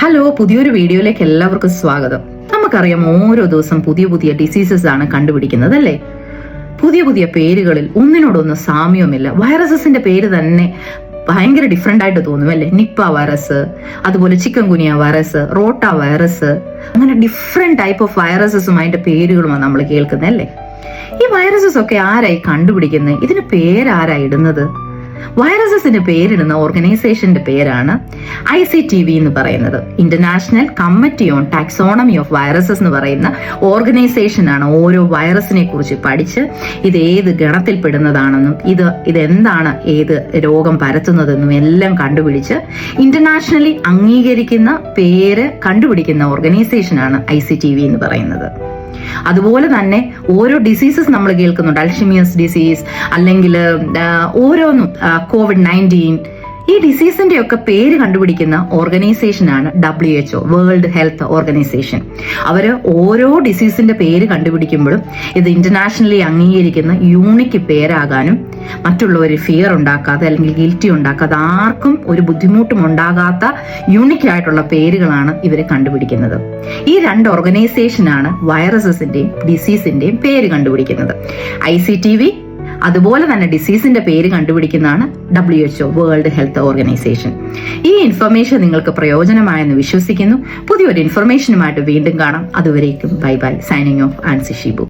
Hello പുതിയൊരു വീഡിയോയിലേക്ക് എല്ലാവർക്കും സ്വാഗതം. നമുക്കറിയാം ഓരോ ദിവസം പുതിയ പുതിയ ഡിസീസസ് ആണ് കണ്ടുപിടിക്കുന്നത് അല്ലേ പുതിയ പുതിയ പേരുകളിൽ ഒന്നിനോടൊന്നും സാമ്യവുമില്ല. വൈറസസിന്റെ പേര് തന്നെ ഭയങ്കര ഡിഫറെന്റ് ആയിട്ട് തോന്നും അല്ലേ നിപ്പ വൈറസ് അതുപോലെ ചിക്കൻ കുനിയ വൈറസ് റോട്ട വൈറസ് അങ്ങനെ ഡിഫറെന്റ് ടൈപ്പ് ഓഫ് വൈറസസും വൈറസസുമായിട്ട് പേരുകളുമാണ് നമ്മൾ കേൾക്കുന്നത് അല്ലേ ഈ വൈറസസ് ഒക്കെ ആരായി കണ്ടുപിടിക്കുന്നത് ഇതിന് പേരാരായി ഇടുന്നത്? വൈറസസിന് പേരിടുന്ന ഓർഗനൈസേഷന്റെ പേരാണ് ഐ സി ടി വി എന്ന് പറയുന്നത്. International committee on taxonomy of viruses എന്ന് പറയുന്ന ഓർഗനൈസേഷൻ ആണ് ഓരോ വൈറസിനെ കുറിച്ച് പഠിച്ച് ഇത് ഏത് ഗണത്തിൽപ്പെടുന്നതാണെന്നും ഇത് ഇതെന്താണ് ഏത് രോഗം പരത്തുന്നതെന്നും എല്ലാം കണ്ടുപിടിച്ച് ഇന്റർനാഷണലി അംഗീകരിക്കുന്ന പേര് കണ്ടുപിടിക്കുന്ന ഓർഗനൈസേഷനാണ് ഐ സി ടി വി എന്ന് പറയുന്നത്. അതുപോലെ തന്നെ ഓരോ ഡിസീസസ് നമ്മൾ കേൾക്കുന്നുണ്ട് അൽഷിമിയസ് ഡിസീസ് അല്ലെങ്കിൽ ഓരോന്നും കോവിഡ് നയന്റീൻ ഈ ഡിസീസിന്റെ ഒക്കെ പേര് കണ്ടുപിടിക്കുന്ന ഓർഗനൈസേഷനാണ് W H O world health organisation അവർ ഓരോ ഡിസീസിന്റെ പേര് കണ്ടുപിടിക്കുമ്പോഴും ഇത് ഇന്റർനാഷണലി അംഗീകരിക്കുന്ന യൂണിക്ക് പേരാകാനും മറ്റുള്ളവർ ഫിയർ ഉണ്ടാക്കാതെ അല്ലെങ്കിൽ ഗിൽറ്റി ഉണ്ടാക്കാതെ ആർക്കും ഒരു ബുദ്ധിമുട്ടും ഉണ്ടാകാത്ത യൂണിക് ആയിട്ടുള്ള പേരുകളാണ് ഇവർ കണ്ടുപിടിക്കുന്നത്. ഈ രണ്ട് ഓർഗനൈസേഷനാണ് വൈറസസിന്റെയും ഡിസീസിന്റെയും പേര് കണ്ടുപിടിക്കുന്നത്. ഐ സി ടി വി അതുപോലെ തന്നെ ഡിസീസിന്റെ പേര് കണ്ടുപിടിക്കുന്നതാണ് W H O world health organisation ഈ ഇൻഫർമേഷൻ നിങ്ങൾക്ക് പ്രയോജനമായെന്ന് വിശ്വസിക്കുന്നു. പുതിയൊരു ഇൻഫർമേഷനുമായിട്ട് വീണ്ടും കാണാം. അതുവരേക്കും bye bye. Signing off Ancy Shibu